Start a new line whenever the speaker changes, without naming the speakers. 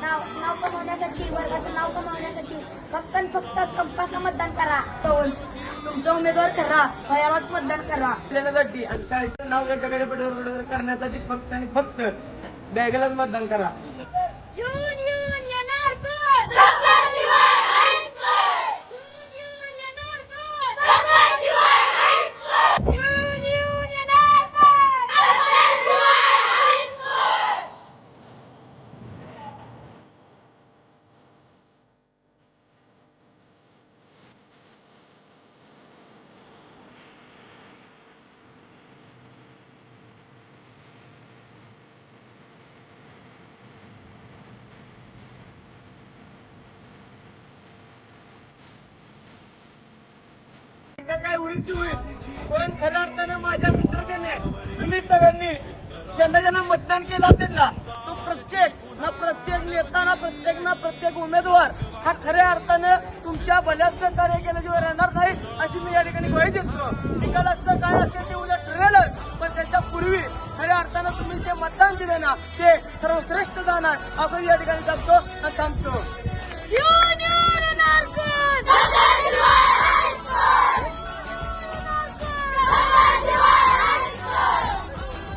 नाव नाव कमवण्यासाठी वर्गाचं नाव कमवण्यासाठी फक्त फक्त कंपासला मतदान करा. तुमचा उमेदवार करा. वयालाच मतदान करा.
आपल्यासाठी आणि शाळेचं नाव याच्याकडे करण्यासाठी फक्त आणि फक्त बॅगलाच मतदान करा. का काय होईल होईल पण खऱ्या अर्थानं माझ्या मित्रतेने तुम्ही सगळ्यांनी ज्यांना ज्यांना मतदान केलं त्यांना तो प्रत्येक ना प्रत्येक नेता ना प्रत्येक ना प्रत्येक उमेदवार हा खऱ्या अर्थानं तुमच्या भल्याचं कार्य केल्याशिवाय राहणार नाही अशी मी या ठिकाणी ग्वाही देतो. निकालाचं काय असेल ते उद्या ठरेलच पण त्याच्या पूर्वी खऱ्या अर्थानं तुम्ही जे मतदान दिले ना ते सर्वश्रेष्ठ जाणार आपण या ठिकाणी जातो आणि थांबतो.